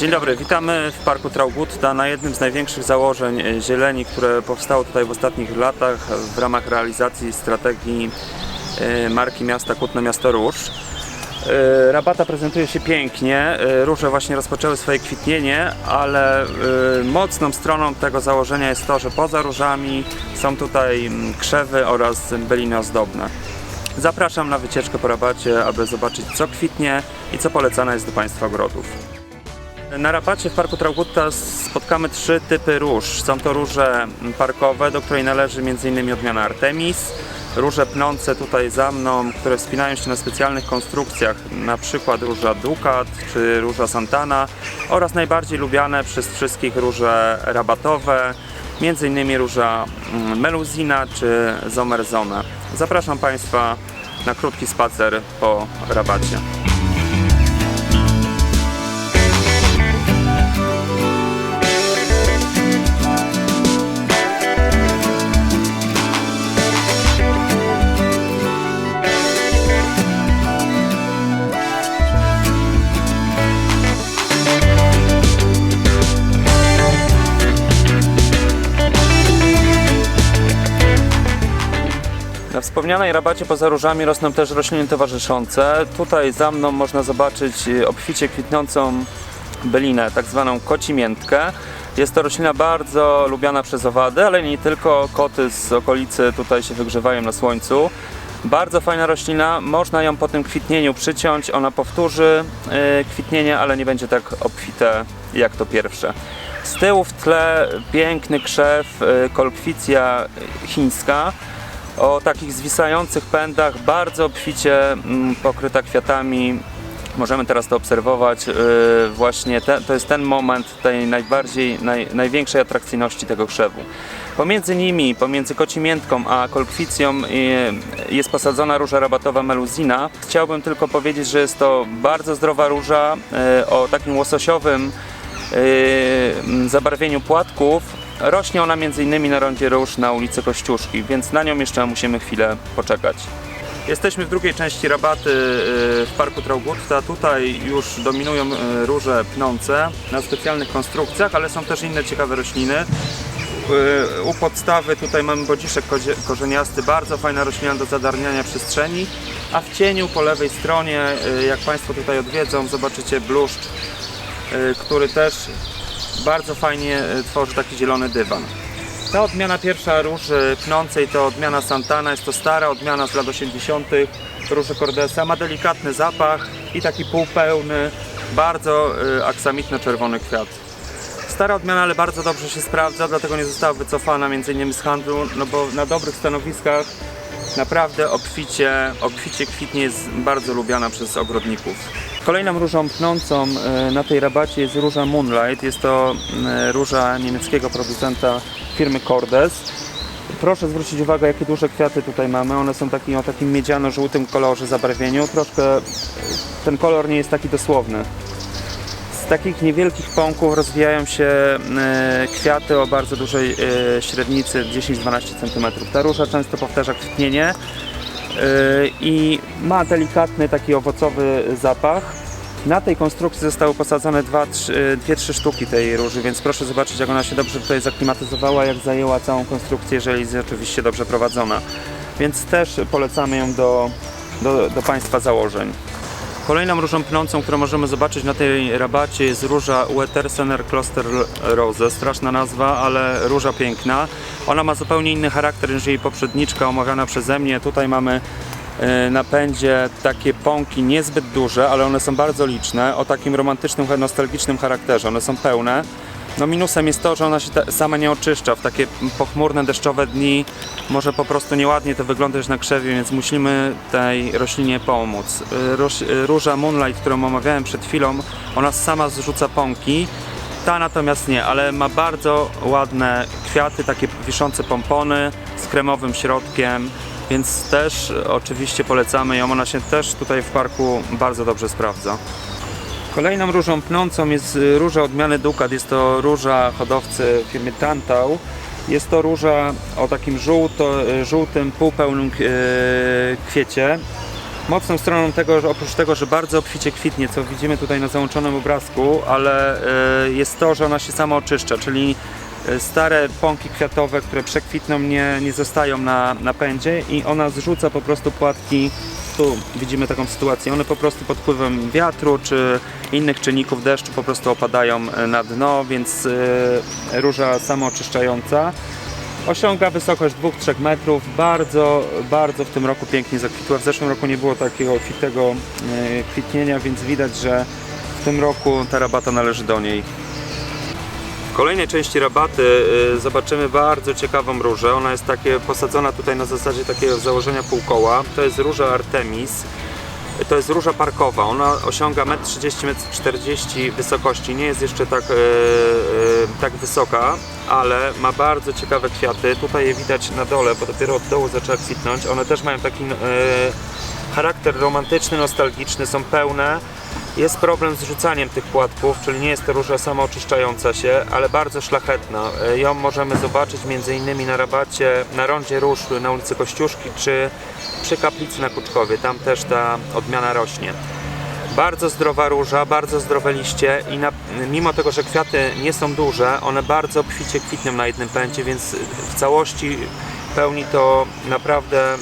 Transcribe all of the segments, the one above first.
Dzień dobry, witamy w Parku Traugutta na jednym z największych założeń e, zieleni, które powstało tutaj w ostatnich latach w ramach realizacji strategii e, marki miasta Kutno Miasto Róż. E, Rabata prezentuje się pięknie, róże właśnie rozpoczęły swoje kwitnienie, ale mocną stroną tego założenia jest to, że poza różami są tutaj krzewy oraz byliny ozdobne. Zapraszam na wycieczkę po rabacie, aby zobaczyć co kwitnie i co polecane jest do Państwa ogrodów. Na rabacie w Parku Traugutta spotkamy trzy typy róż. Są to róże parkowe, do której należy m.in. odmiana Artemis, róże pnące tutaj za mną, które wspinają się na specjalnych konstrukcjach, na przykład róża Ducat czy róża Santana oraz najbardziej lubiane przez wszystkich róże rabatowe, m.in. róża mm, Meluzina czy Zomerzone. Zapraszam Państwa na krótki spacer po rabacie. Na wspomnianej rabacie poza różami rosną też rośliny towarzyszące. Tutaj za mną można zobaczyć y, obficie kwitnącą bylinę, tak zwaną kocimiętkę. Jest to roślina bardzo lubiana przez owady, ale nie tylko koty z okolicy tutaj się wygrzewają na słońcu. Bardzo fajna roślina, można ją po tym kwitnieniu przyciąć, ona powtórzy y, kwitnienie, ale nie będzie tak obfite jak to pierwsze. Z tyłu w tle piękny krzew, y, kolkwicja chińska o takich zwisających pędach, bardzo obficie mm, pokryta kwiatami. Możemy teraz to obserwować. Yy, Właśnie te, to jest ten moment tej najbardziej, naj, największej atrakcyjności tego krzewu. Pomiędzy nimi, pomiędzy kocimiętką a kolkwicją yy, jest posadzona róża rabatowa meluzina. Chciałbym tylko powiedzieć, że jest to bardzo zdrowa róża yy, o takim łososiowym zabarwieniu płatków. Rośnie ona m.in. na rondzie róż na ulicy Kościuszki, więc na nią jeszcze musimy chwilę poczekać. Jesteśmy w drugiej części rabaty yy, w Parku Traugutta. Tutaj już dominują yy, róże pnące na specjalnych konstrukcjach, ale są też inne ciekawe rośliny. Yy, U podstawy tutaj mamy bodziszek korzeniasty, bardzo fajna roślina do zadarniania przestrzeni, a w cieniu po lewej stronie, jak Państwo tutaj odwiedzą, zobaczycie bluszcz, który też bardzo fajnie y, tworzy taki zielony dywan. Ta odmiana pierwsza róży pnącej to odmiana Santana, jest to stara odmiana z lat 80. róży Cordesa, ma delikatny zapach i taki półpełny, bardzo y, aksamitno-czerwony kwiat. Stara odmiana, ale bardzo dobrze się sprawdza, dlatego nie została wycofana między innymi z handlu, no bo na dobrych stanowiskach naprawdę obficie, obficie kwitnie jest bardzo lubiana przez ogrodników. Kolejną różą pnącą e, na tej rabacie jest róża Moonlight. Jest to e, róża niemieckiego producenta firmy Cordes. Proszę zwrócić uwagę, jakie duże kwiaty tutaj mamy. One są taki, o takim miedziano-żółtym kolorze, zabarwieniu. Troszkę e, ten kolor nie jest taki dosłowny. Z takich niewielkich pąków rozwijają się kwiaty o bardzo dużej średnicy 10-12 cm. Ta róża często powtarza kwitnienie i ma delikatny taki owocowy zapach. Na tej konstrukcji zostały posadzone 2-3 sztuki tej róży, więc proszę zobaczyć jak ona się dobrze tutaj zaklimatyzowała, jak zajęła całą konstrukcję, jeżeli jest oczywiście dobrze prowadzona. Więc też polecamy ją do, do, do Państwa założeń. Kolejną różą pnącą, którą możemy zobaczyć na tej rabacie jest róża Wettersener Cluster Rose. Straszna nazwa, ale róża piękna. Ona ma zupełnie inny charakter niż jej poprzedniczka omawiana przeze mnie. Tutaj mamy e, na pędzie takie pąki niezbyt duże, ale one są bardzo liczne, o takim romantycznym, nostalgicznym charakterze. One są pełne. No minusem jest to, że ona się sama nie oczyszcza. W takie pochmurne, deszczowe dni może po prostu nieładnie to wyglądać na krzewie, więc musimy tej roślinie pomóc. Róż, róża Moonlight, którą omawiałem przed chwilą, ona sama zrzuca pąki. Ta natomiast nie, ale ma bardzo ładne kwiaty, takie wiszące pompony z kremowym środkiem, więc też oczywiście polecamy ją. Ona się też tutaj w parku bardzo dobrze sprawdza. Kolejną różą pnącą jest y, róża odmiany Ducat. Jest to róża hodowcy firmy Tantau. Jest to róża o takim żółto, y, żółtym, półpełnym y, kwiecie. Mocną stroną tego, oprócz tego, że bardzo obficie kwitnie, co widzimy tutaj na załączonym obrazku, ale jest to, że ona się sama oczyszcza, czyli stare pąki kwiatowe, które przekwitną, nie, nie zostają na, na pędzie i ona zrzuca po prostu płatki. Widzimy taką sytuację. One po prostu pod wpływem wiatru czy innych czynników deszczu po prostu opadają e, na dno, więc e, róża samooczyszczająca. Osiąga wysokość 2-3 metrów. Bardzo, bardzo w tym roku pięknie zakwitła. W zeszłym roku nie było takiego obfitego e, kwitnienia, więc widać, że w tym roku ta rabata należy do niej. Kolejnej części rabaty y, zobaczymy bardzo ciekawą różę. Ona jest takie posadzona tutaj na zasadzie takiego założenia półkoła. To jest róża Artemis. To jest róża parkowa. Ona osiąga 1,30 m, 1,40 m wysokości. Nie jest jeszcze tak, e, e, tak wysoka, ale ma bardzo ciekawe kwiaty. Tutaj je widać na dole, bo dopiero od dołu zaczęła kwitnąć. One też mają taki charakter romantyczny, nostalgiczny, są pełne. Jest problem z rzucaniem tych płatków, czyli nie jest to róża samooczyszczająca się, ale bardzo szlachetna. E, Ją możemy zobaczyć m.in. na rabacie na rondzie róż na ulicy Kościuszki czy przy kaplicy na Kuczkowie. Tam też ta odmiana rośnie. Bardzo zdrowa róża, bardzo zdrowe liście i na, mimo tego, że kwiaty nie są duże, one bardzo obficie kwitną na jednym pędzie, więc w całości pełni to naprawdę e,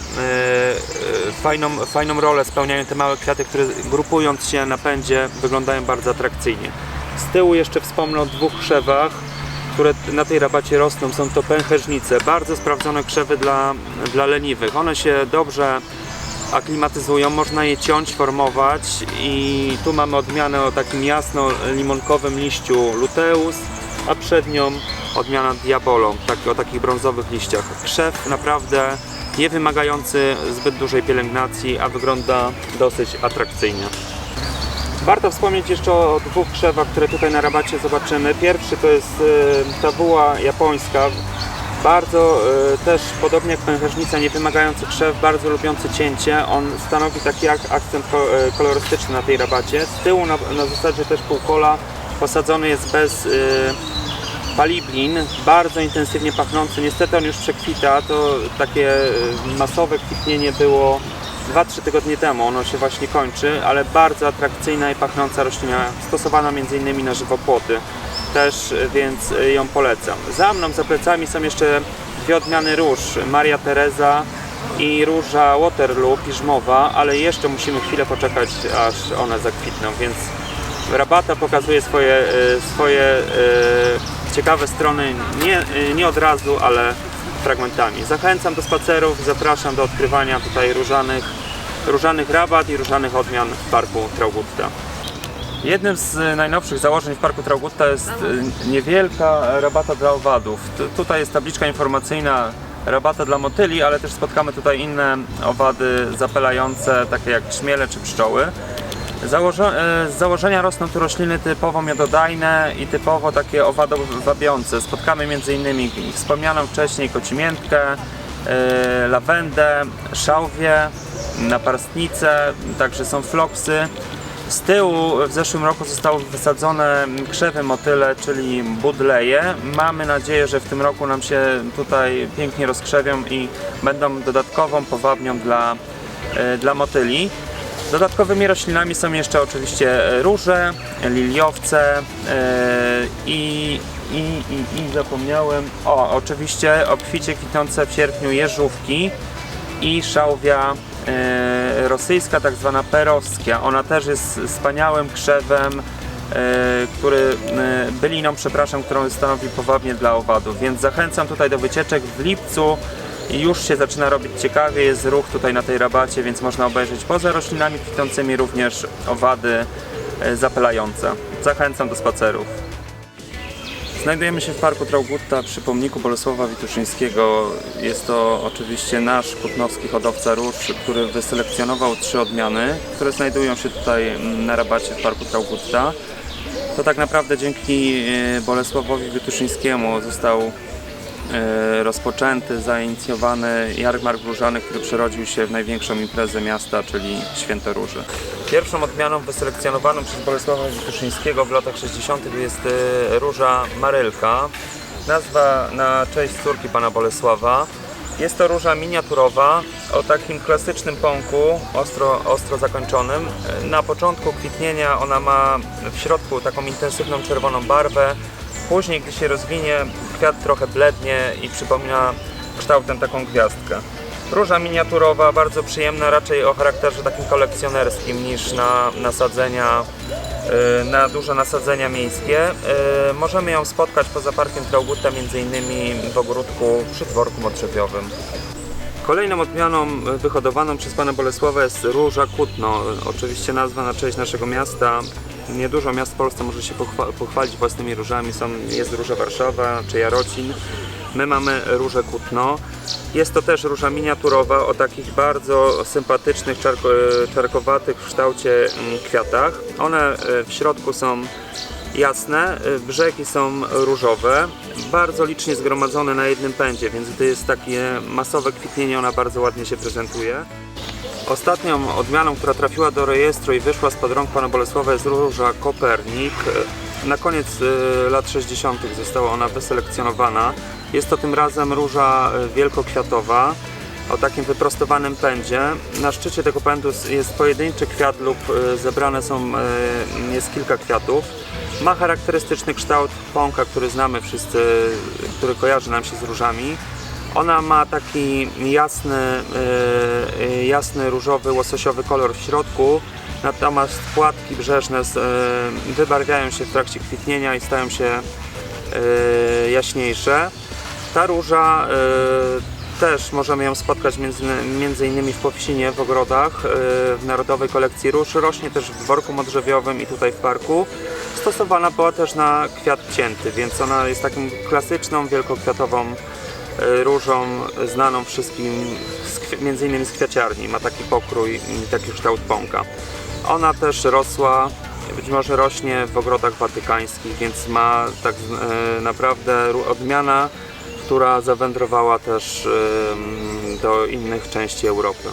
e, fajną, fajną rolę, spełniają te małe kwiaty, które grupując się na pędzie wyglądają bardzo atrakcyjnie. Z tyłu jeszcze wspomnę o dwóch krzewach, które na tej rabacie rosną. Są to pęcherzynice, bardzo sprawdzone krzewy dla, dla leniwych. One się dobrze aklimatyzują, można je ciąć, formować i tu mamy odmianę o takim jasno limonkowym liściu luteus, a przed nią odmiana diabolo, tak, o takich brązowych liściach. Krzew naprawdę nie wymagający zbyt dużej pielęgnacji, a wygląda dosyć atrakcyjnie. Warto wspomnieć jeszcze o dwóch krzewach, które tutaj na rabacie zobaczymy. Pierwszy to jest e, tabuła japońska, bardzo e, też podobnie jak pęcherzynica, nie wymagający krzew, bardzo lubiący cięcie. On stanowi taki ak- akcent e, kolorystyczny na tej rabacie. Z tyłu na, na zasadzie też półkola posadzony jest bez paliblin, bardzo intensywnie pachnący. Niestety on już przekwita, to takie e, masowe kwitnienie było 2-3 tygodnie temu, ono się właśnie kończy, ale bardzo atrakcyjna i pachnąca roślina, stosowana m.in. na żywopłoty. Też, e, więc e, ją polecam. Za mną, za plecami są jeszcze dwie odmiany róż, Maria Teresa i róża Waterloo, piżmowa, ale jeszcze musimy chwilę poczekać, aż one zakwitną, więc Rabata pokazuje swoje, swoje ciekawe strony nie, nie od razu, ale fragmentami. Zachęcam do spacerów, zapraszam do odkrywania tutaj różanych, różanych rabat i różanych odmian w parku Traugutta. Jednym z najnowszych założeń w parku Traugutta jest e, niewielka rabata dla owadów. Tu- Tutaj jest tabliczka informacyjna rabata dla motyli, ale też spotkamy tutaj inne owady zapelające, takie jak czmiele czy pszczoły. E, z założenia rosną tu rośliny typowo miododajne i typowo takie owadowabiące. Spotkamy m.in. wspomnianą wcześniej kocimiętkę, e, lawendę, szałwię, naparstnicę, także są floksy. Z tyłu w zeszłym roku zostały wysadzone krzewy motyle, czyli budleje. Mamy nadzieję, że w tym roku nam się tutaj pięknie rozkrzewią i będą dodatkową powabnią dla, e, dla motyli. Dodatkowymi roślinami są jeszcze oczywiście e, róże, liliowce e, i, i, i, i zapomniałem, o oczywiście obficie kwitnące w sierpniu jeżówki i szałwia e, rosyjska, tak zwana perowskia. Ona też jest wspaniałym krzewem, który, byliną, przepraszam, którą stanowi powabnie dla owadów. Więc zachęcam tutaj do wycieczek w lipcu. I już się zaczyna robić ciekawie, jest ruch tutaj na tej rabacie, więc można obejrzeć poza roślinami kwitnącymi również owady e, zapylające. Zachęcam do spacerów. Znajdujemy się w parku Traugutta przy pomniku Bolesława Wituszyńskiego. Jest to oczywiście nasz kutnowski hodowca róż, który wyselekcjonował trzy odmiany, które znajdują się tutaj mm, na rabacie w parku Traugutta. To tak naprawdę dzięki e, Bolesławowi Wituszyńskiemu został rozpoczęty, zainicjowany jarmark różany, który przerodził się w największą imprezę miasta, czyli Święto Róży. Pierwszą odmianą wyselekcjonowaną przez Bolesława Wituszyńskiego w latach 60. jest e, róża Marylka. Nazwa na cześć córki pana Bolesława. Jest to róża miniaturowa, o takim klasycznym pąku, ostro, ostro zakończonym. Na początku kwitnienia ona ma w środku taką intensywną czerwoną barwę. Później, gdy się rozwinie, kwiat trochę blednie i przypomina kształtem taką gwiazdkę. Róża miniaturowa, bardzo przyjemna, raczej o charakterze takim kolekcjonerskim niż na nasadzenia, y, na duże nasadzenia miejskie. Y, Możemy ją spotkać poza parkiem Traugutta, między innymi w ogródku przy dworku modrzewiowym. Kolejną odmianą e, wyhodowaną przez pana Bolesława jest róża kutno. Oczywiście nazwa na cześć naszego miasta. Niedużo miast w Polsce może się pochwa- pochwalić własnymi różami. Są, jest róża Warszawa czy Jarocin. My mamy różę kutno. Jest to też róża miniaturowa o takich bardzo sympatycznych, czarko, e, czarkowatych w kształcie mm, kwiatach. One e, w środku są jasne, y, brzegi są różowe, bardzo licznie zgromadzone na jednym pędzie, więc gdy jest takie masowe kwitnienie, ona bardzo ładnie się prezentuje. Ostatnią odmianą, która trafiła do rejestru i wyszła spod rąk pana Bolesława jest róża Kopernik. Na koniec y, lat 60. została ona wyselekcjonowana. Jest to tym razem róża y, wielkokwiatowa o takim wyprostowanym pędzie. Na szczycie tego pędu jest pojedynczy kwiat lub y, zebrane są, jest kilka kwiatów. Ma charakterystyczny kształt pąka, który znamy wszyscy, który kojarzy nam się z różami. Ona ma taki jasny, y, y, jasny różowy, łososiowy kolor w środku, natomiast płatki brzeżne y, wybarwiają się w trakcie kwitnienia i stają się jaśniejsze. Ta róża też możemy ją spotkać między, innymi w Powsinie w ogrodach w Narodowej Kolekcji Róż. Rośnie też w dworku modrzewiowym i tutaj w parku. Stosowana była też na kwiat cięty, więc ona jest taką klasyczną, wielkokwiatową różą znaną wszystkim między innymi z kwiaciarni. Ma taki pokrój taki kształt pąka. Ona też rosła, być może rośnie w ogrodach watykańskich, więc ma tak e, naprawdę odmiana, która zawędrowała też do innych części Europy.